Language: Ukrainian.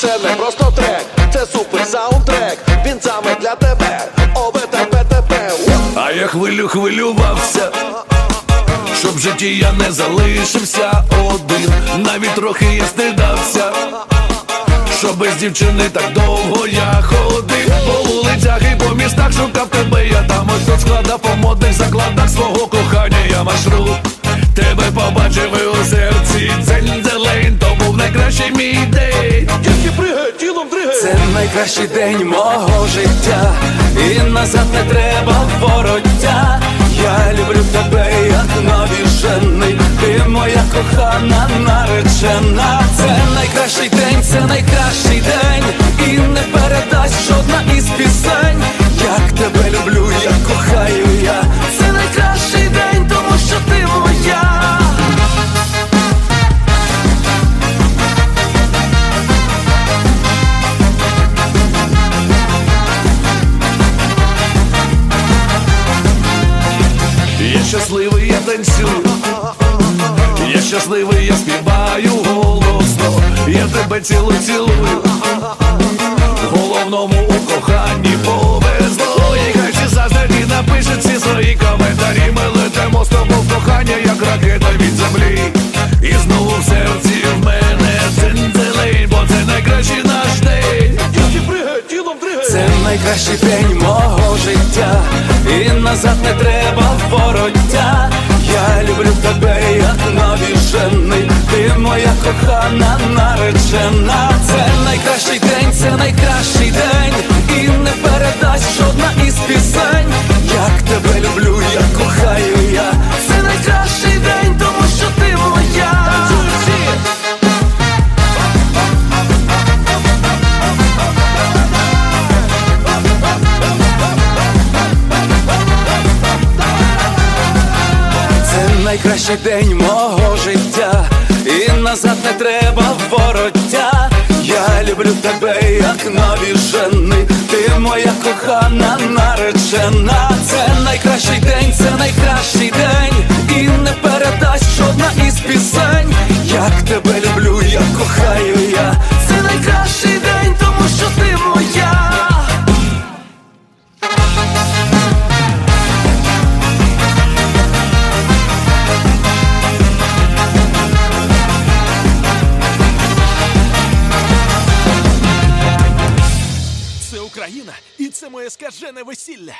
це не просто трек, це супер саундтрек. Він саме для тебе. ОВТПТП. А я хвилю хвилювався, щоб в житті я не залишився один, навіть трохи я стидався, що без дівчини так довго я ходив по вулицях і по містах шукав тебе, я там ось тут складав по модних закладах свого кохання, я маршрут Тебе побачив і у Найкращий день мого життя, і назад не треба щасливий, я танцюю, я щасливий, я співаю голосно, я тебе цілую, цілую. Головному у коханні повезло. І хай всі заздрять напишуть всі свої коментарі. Ми летимо з тобою в кохання, як ракета від землі. І знову в серці в мене дзень-дзелень, бо це найкращий наш день. Тілом. Це найкращий день мого життя, і назад не треба кохана наречена. Це найкращий день, це найкращий день, і не передасть жодна із пісень. Як тебе люблю, як кохаю я. Це найкращий день, тому що ти моя. Це найкращий день мого життя, люблю тебе, як навіжений, ти моя кохана наречена. Це найкращий день, це найкращий Україна, і це моє скажене весілля.